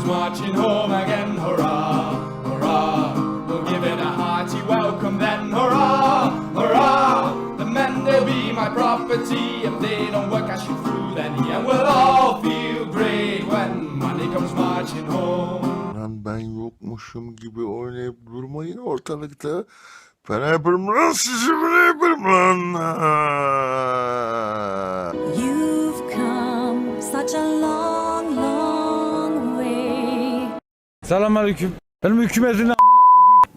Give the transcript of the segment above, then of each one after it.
comes marching home again. Hurrah, hurrah, we'll give it a hearty welcome then. Hurrah, hurrah, the men they'll be my property. If they don't work, I shoot through knee, and we'll all feel great when money comes marching home. Lan ben yokmuşum gibi oynayıp durmayın ortalıkta. Ben yaparım lan sizi ben yaparım lan. Selamünaleyküm. Benim hükümetin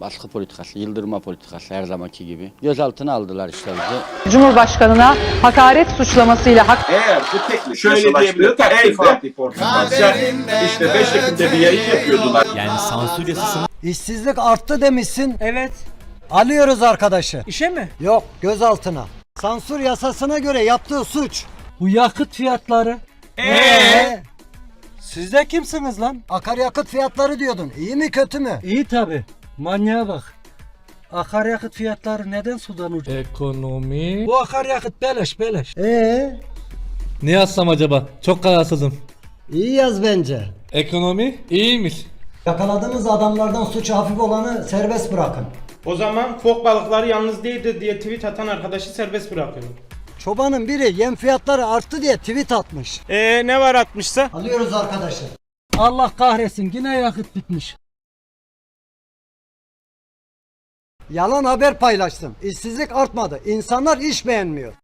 Baskı politikası, yıldırma politikası her zamanki gibi. Gözaltına aldılar işte bizi. Cumhurbaşkanına hakaret suçlamasıyla hak Eğer bu teklif Şöyle diyebilir, takdirde işte 5 Ekim'de bir yayın yapıyordular. Yani sansür yasasını İşsizlik arttı demişsin. Evet. Alıyoruz arkadaşı. İşe mi? Yok gözaltına. Sansür yasasına göre yaptığı suç. Bu yakıt fiyatları. Ee? Siz de kimsiniz lan? Akaryakıt fiyatları diyordun. İyi mi kötü mü? İyi tabi. Manyağa bak. Akaryakıt fiyatları neden sudan ucuz? Ekonomi. Bu akaryakıt beleş beleş. Ee, Ne yazsam acaba? Çok kararsızım. iyi yaz bence. Ekonomi iyiymiş. Yakaladığınız adamlardan suçu hafif olanı serbest bırakın. O zaman fok balıkları yalnız değildir diye tweet atan arkadaşı serbest bırakıyorum. Çobanın biri yem fiyatları arttı diye tweet atmış. Ee ne var atmışsa? Alıyoruz arkadaşı. Allah kahretsin yine yakıt bitmiş. Yalan haber paylaştım. İşsizlik artmadı. İnsanlar iş beğenmiyor.